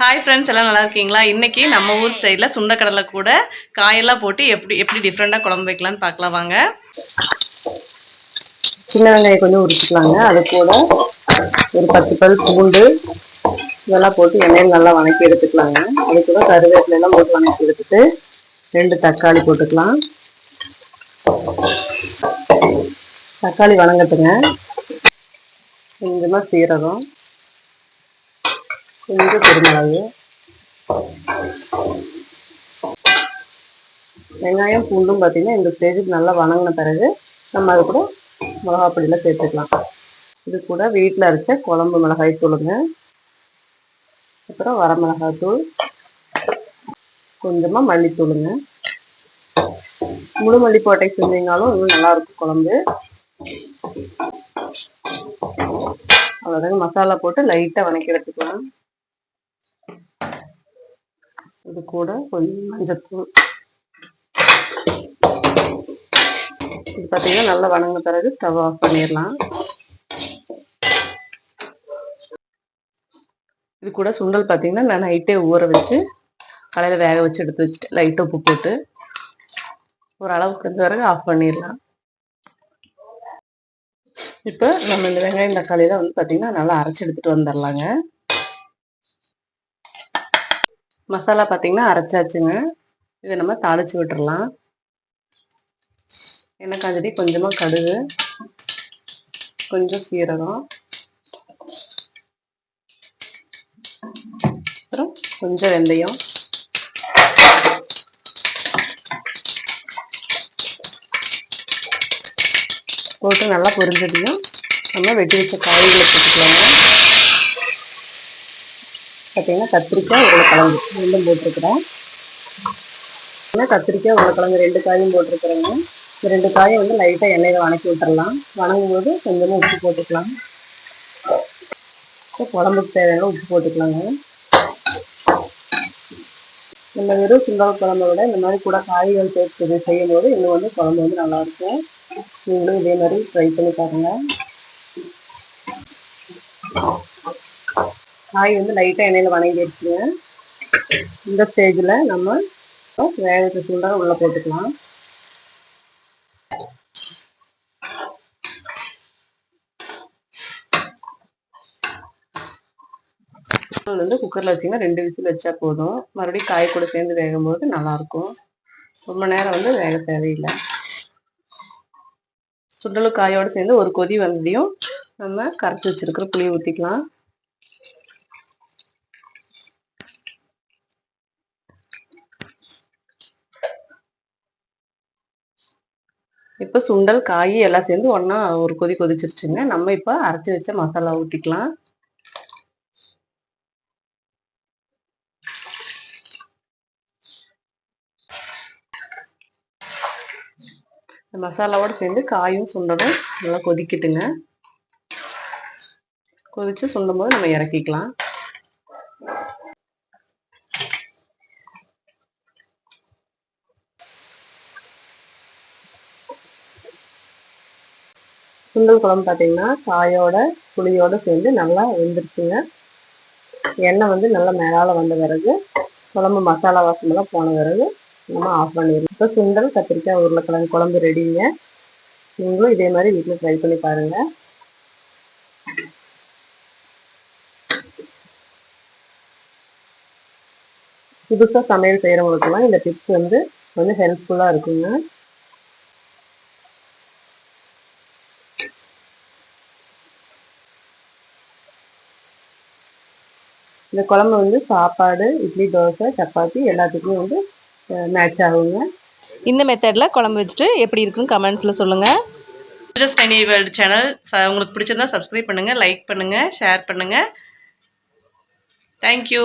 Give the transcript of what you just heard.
Hi friends எல்லாம் நல்லா இருக்கீங்களா? இன்றைக்கி நம்ம ஊர் ஸ்டைலில் சுண்டக்கடலை கூட காயெல்லாம் போட்டு எப்படி எப்படி டிஃப்ரெண்ட்டாக குழம்பு வைக்கலான்னு பார்க்கலாம் வாங்க. சின்ன வெங்காயம் கொஞ்சம் உரிச்சுக்கலாங்க. அது கூட ஒரு பத்து பல் பூண்டு இதெல்லாம் போட்டு எண்ணெயில் நல்லா வணக்கி எடுத்துக்கலாங்க. அது கூட கருவேப்பிலை எல்லாம் போட்டு வணக்கி எடுத்துட்டு ரெண்டு தக்காளி போட்டுக்கலாம். தக்காளி வணங்கட்டுங்க. கொஞ்சமாக சீரகம். கொஞ்சம் பெருமிளகு வெங்காயம் பூண்டும் பார்த்தீங்கன்னா இந்த ஸ்டேஜுக்கு நல்லா வணங்கின பிறகு நம்ம அது கூட மிளகாப்பொடியில் சேர்த்துக்கலாம். இது கூட வீட்டில் அரைச்ச குழம்பு மிளகாய் தூளுங்க. அப்புறம் வரமிளகாய் தூள். கொஞ்சமாக மல்லித்தூளுங்க. முழு மல்லி போட்டை செஞ்சீங்கனாலும் இன்னும் நல்லாயிருக்கும் குழம்பு. அவ்வளோதாங்க மசாலா போட்டு லைட்டாக வணக்கி இது கூட கொஞ்சம் மஞ்சத்தூள். இது பார்த்தீங்கன்னா நல்லா வணங்கின பிறகு ஸ்டவ் ஆஃப் பண்ணிடலாம். இது கூட சுண்டல் பார்த்தீங்கன்னா நான் நைட்டே ஊற வச்சு காலையில் வேக வச்சு எடுத்து வச்சுட்டு லைட்டாக உப்பு போட்டு ஒரு அளவுக்கு இருந்த பிறகு ஆஃப் பண்ணிடலாம். இப்போ நம்ம இந்த வெங்காயம் தக்காளியில் வந்து பார்த்தீங்கன்னா நல்லா அரைச்சி எடுத்துகிட்டு வந்துடலாங்க. மசாலா பார்த்தீங்கன்னா அரைச்சாச்சுங்க. இதை நம்ம தாளித்து விட்டுடலாம் எண்ணெய் காஞ்சடி கொஞ்சமாக கடுகு. கொஞ்சம் சீரகம். அப்புறம் கொஞ்சம் வெந்தயம். போட்டு நல்லா பொரிஞ்சதையும் நம்ம வெட்டி வச்ச காய்களை போட்டுக்கலாங்க. பார்த்தீங்கன்னா கத்திரிக்காய் உருளைக்கிழங்கு. ரெண்டும் போட்டிருக்கிறேன். கத்திரிக்காய் உருளைக்கிழங்கு? ரெண்டு காயும் போட்டிருக்கிறேங்க. இந்த ரெண்டு காயும் வந்து லைட்டாக எண்ணெயில் வணக்கி விட்டுறலாம். வணங்கும் போது கொஞ்சமாக உப்பு போட்டுக்கலாம். குழம்புக்கு தேவையான உப்பு போட்டுக்கலாங்க. நம்ம வெறும் சுண்டல் குழம்பை விட இந்த மாதிரி கூட காய்கள் சேர்த்து செய்யும் போது இன்னும் வந்து குழம்பு வந்து நல்லாயிருக்கும். நீங்களும் இதே மாதிரி ட்ரை பண்ணி பாருங்கள் காய் வந்து லைட்டாக எண்ணெயில் வணங்கிடுச்சுங்க இந்த ஸ்டேஜில் நம்ம வேகத்தை சூண்டாக உள்ளே போட்டுக்கலாம். வந்து குக்கரில் வச்சிங்கன்னா ரெண்டு விசில் வச்சா போதும். மறுபடியும் காய் கூட சேர்ந்து வேகும் போது நல்லாயிருக்கும். ரொம்ப நேரம் வந்து வேக தேவையில்லை. சுண்டலும் காயோடு சேர்ந்து ஒரு கொதி வந்ததையும் நம்ம கரைச்சி வச்சிருக்கிற புளி ஊற்றிக்கலாம் இப்போ சுண்டல் காய் எல்லாம் சேர்ந்து ஒன்றா ஒரு கொதி கொதிச்சிருச்சுங்க. நம்ம இப்போ அரைச்சி வச்ச மசாலா ஊற்றிக்கலாம் மசாலாவோடு சேர்ந்து காயும் சுண்டலும் நல்லா கொதிக்கட்டுங்க கொதித்து சுண்டும் போது நம்ம இறக்கிக்கலாம். சுண்டல் குழம்பு பார்த்தீங்கன்னா காயோட புளியோடு சேர்ந்து நல்லா வெந்துருச்சுங்க. எண்ணெய் வந்து நல்லா மேலால் வந்த பிறகு குழம்பு மசாலா வாசமெல்லாம் போன பிறகு நம்ம ஆஃப் பண்ணிடுவோம் இப்போ சுண்டல் கத்திரிக்காய் உருளைக்கிழங்கு குழம்பு ரெடிங்க நீங்களும் இதே மாதிரி வீட்டில் ட்ரை பண்ணி பாருங்கள் புதுசாக சமையல் செய்கிறவங்களுக்குலாம் இந்த டிப்ஸ் வந்து கொஞ்சம் ஹெல்ப்ஃபுல்லாக இருக்குங்க. இந்த குழம்பு வந்து சாப்பாடு இட்லி தோசை சப்பாத்தி எல்லாத்துக்குமே வந்து மேட்ச் ஆகுங்க. இந்த மெத்தடில் குழம்பு வச்சுட்டு எப்படி இருக்குன்னு கமெண்ட்ஸில் சொல்லுங்கள் ஜஸ்ட் எனி வேர்ல்டு சேனல் உங்களுக்கு பிடிச்சிருந்தா சப்ஸ்கிரைப் பண்ணுங்கள் லைக் பண்ணுங்கள் ஷேர் பண்ணுங்கள் தேங்க்யூ